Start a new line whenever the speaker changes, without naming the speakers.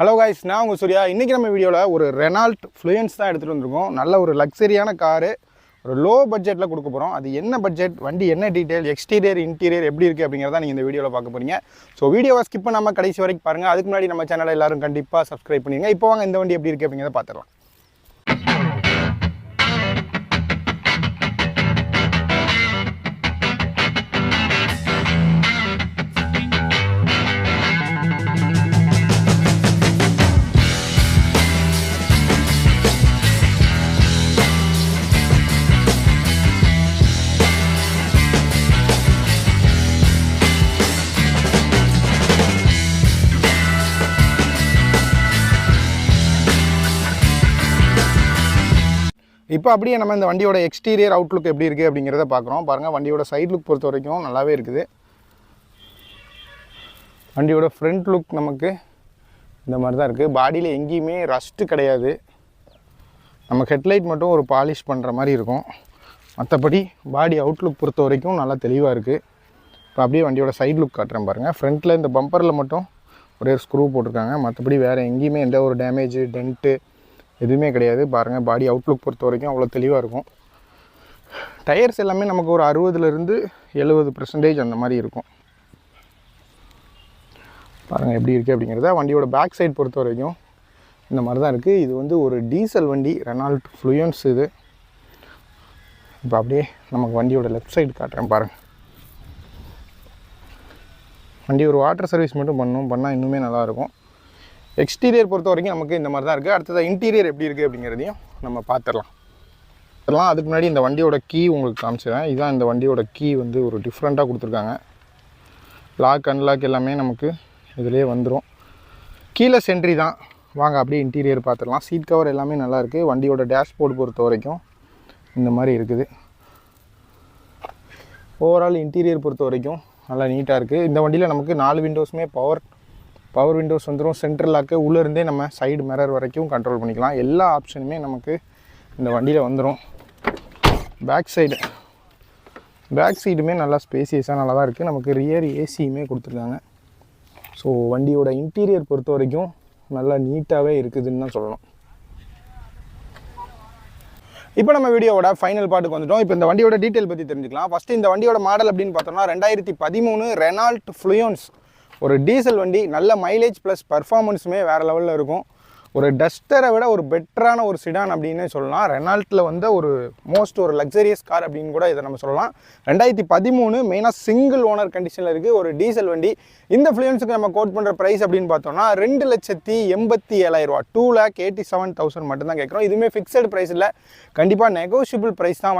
Hello guys நான் உங்கள் சூர்யா. இன்றைக்கி நம்ம வீடியோவில் ஒரு ரெனால்ட் ஃப்ளூயன்ஸ் தான் எடுத்துகிட்டு வந்திருக்கோம். நல்ல ஒரு லக்ஸரியான காரு ஒரு லோ பட்ஜெட்டில் கொடுக்க போகிறோம் அது என்ன பட்ஜெட் வண்டி என்ன டீட்டெயில் எக்ஸ்டீரியர் இன்டீரியர் எப்படி இருக்குது அப்படிங்கிறத நீங்கள் இந்த வீடியோவில் பார்க்க போகிறீங்க ஸோ வீடியோவை ஸ்கிப் பண்ணாமல் கடைசி வரைக்கும் பாருங்கள் அதுக்கு முன்னாடி நம்ம சேனலை எல்லாரும் கண்டிப்பாக சப்ஸ்கிரைப் பண்ணிடுங்க. இப்போ வாங்க இந்த வண்டி எப்படி இருக்குது அப்படிங்கிறத பார்த்துடலாம். இப்போ அப்படியே நம்ம இந்த வண்டியோட எக்ஸ்டீரியர் அவுட்லுக் எப்படி இருக்குது அப்படிங்கிறத பார்க்குறோம். பாருங்கள் வண்டியோட சைட் லுக் பொறுத்த வரைக்கும் நல்லாவே இருக்குது. வண்டியோட ஃப்ரண்ட் லுக் நமக்கு இந்த மாதிரி தான் இருக்குது பாடியில் எங்கேயுமே ரஸ்ட்டு கிடையாது. நம்ம ஹெட்லைட் மட்டும் ஒரு பாலிஷ் பண்ணுற மாதிரி இருக்கும். மற்றபடி பாடி அவுட்லுக் பொறுத்த வரைக்கும் நல்லா தெளிவாக இருக்குது இப்போ அப்படியே வண்டியோட சைட் லுக் காட்டுறேன் பாருங்கள் ஃப்ரண்ட்டில் இந்த பம்பரில் மட்டும் ஒரே ஸ்க்ரூ போட்டிருக்காங்க. மற்றபடி வேறு எங்கேயுமே எந்த ஒரு டேமேஜு டென்ட்டு எதுவுமே கிடையாது. பாருங்கள் பாடி அவுட்லுக் பொறுத்த வரைக்கும் அவ்வளோ தெளிவாக இருக்கும். டயர்ஸ் எல்லாமே நமக்கு ஒரு அறுபதுலேருந்து எழுபது பர்சன்டேஜ் அந்த மாதிரி இருக்கும். பாருங்கள் எப்படி இருக்குது அப்படிங்கிறத வண்டியோட பேக் சைடு பொறுத்த வரைக்கும் இந்த மாதிரி தான் இருக்குது இது வந்து ஒரு டீசல் வண்டி ரெனால்ட் ஃப்ளூயன்ஸ் இது. இப்போ அப்படியே நமக்கு வண்டியோட லெஃப்ட் சைடு காட்டுறேன் பாருங்கள் வண்டி ஒரு வாட்டர் சர்வீஸ் மட்டும் பண்ணணும் பண்ணால் இன்னுமே நல்லாயிருக்கும் எக்ஸ்டீரியர் பொறுத்த வரைக்கும் நமக்கு இந்த மாதிரி தான் இருக்குது அடுத்தது இன்டீரியர் எப்படி இருக்குது அப்படிங்கிறதையும் நம்ம பார்த்துடலாம் பார்த்துடலாம் அதுக்கு முன்னாடி இந்த வண்டியோட கீ உங்களுக்கு காமிச்சிடுறேன் இதுதான் இந்த வண்டியோட கீ வந்து ஒரு டிஃப்ரெண்ட்டாக கொடுத்துருக்காங்க. லாக் அன்லாக் எல்லாமே நமக்கு இதிலே வந்துடும் கீழே சென்ட்ரி தான். வாங்க அப்படியே இன்டீரியர் பார்த்துடலாம் சீட் கவர் எல்லாமே நல்லா இருக்குது வண்டியோட டேஷ்போர்டு பொறுத்த வரைக்கும் இந்த மாதிரி இருக்குது. ஓவரால் இன்டீரியர் பொறுத்த வரைக்கும் நல்லா நீட்டாக இருக்குது இந்த வண்டியில் நமக்கு நாலு விண்டோஸுமே பவர் பவர் விண்டோஸ் வந்துடும் சென்ட்ரல் லாக்கு உள்ளே இருந்தே நம்ம சைடு மிரர் வரைக்கும் கண்ட்ரோல் பண்ணிக்கலாம். எல்லா ஆப்ஷனுமே நமக்கு இந்த வண்டியில் வந்துடும் பேக் சைடு பேக் சைடுமே நல்லா ஸ்பேசியஸாக நல்லா தான் இருக்குது நமக்கு ரியர் ஏசியுமே கொடுத்துருக்காங்க. ஸோ வண்டியோட இன்டீரியர் பொறுத்த வரைக்கும் நல்லா நீட்டாகவே இருக்குதுன்னு தான் சொல்லணும். இப்போ நம்ம வீடியோவோட ஃபைனல் பாட்டுக்கு வந்துட்டோம். இப்போ இந்த வண்டியோட டீட்டெயில் பற்றி தெரிஞ்சுக்கலாம். ஃபஸ்ட்டு இந்த வண்டியோட மாடல் அப்படின்னு பார்த்தோம்னா ரெண்டாயிரத்தி பதிமூணு ரெனால்ட் ஃப்ளூயன்ஸ் ஒரு டீசல் வண்டி நல்ல மைலேஜ் ப்ளஸ் பர்ஃபார்மன்ஸுமே வேறு லெவலில் இருக்கும். ஒரு டஸ்டரை விட ஒரு பெட்டரான ஒரு சிடான் அப்படின்னு சொல்லலாம். ரெனால்ட்டில் வந்த ஒரு மோஸ்ட் ஒரு லக்ஸரியஸ் கார் அப்படின்னு கூட இதை நம்ம சொல்லலாம். ரெண்டாயிரத்தி பதிமூணு மெயினாக சிங்கிள் ஓனர் கண்டிஷனில் இருக்குது ஒரு டீசல் வண்டி. இந்த ஃப்ளூயன்ஸுக்கு நம்ம கோட் பண்ணுற ப்ரைஸ் அப்படின்னு பார்த்தோம்னா ரெண்டு லட்சத்தி எண்பத்தி ஏழாயிரம் ரூபா two lakh eighty seven thousand மட்டும்தான் கேட்குறோம். இதுவுமே ஃபிக்ஸட் ப்ரைஸ் இல்லை. கண்டிப்பாக நெகோஷியபிள் ப்ரைஸ் தான்.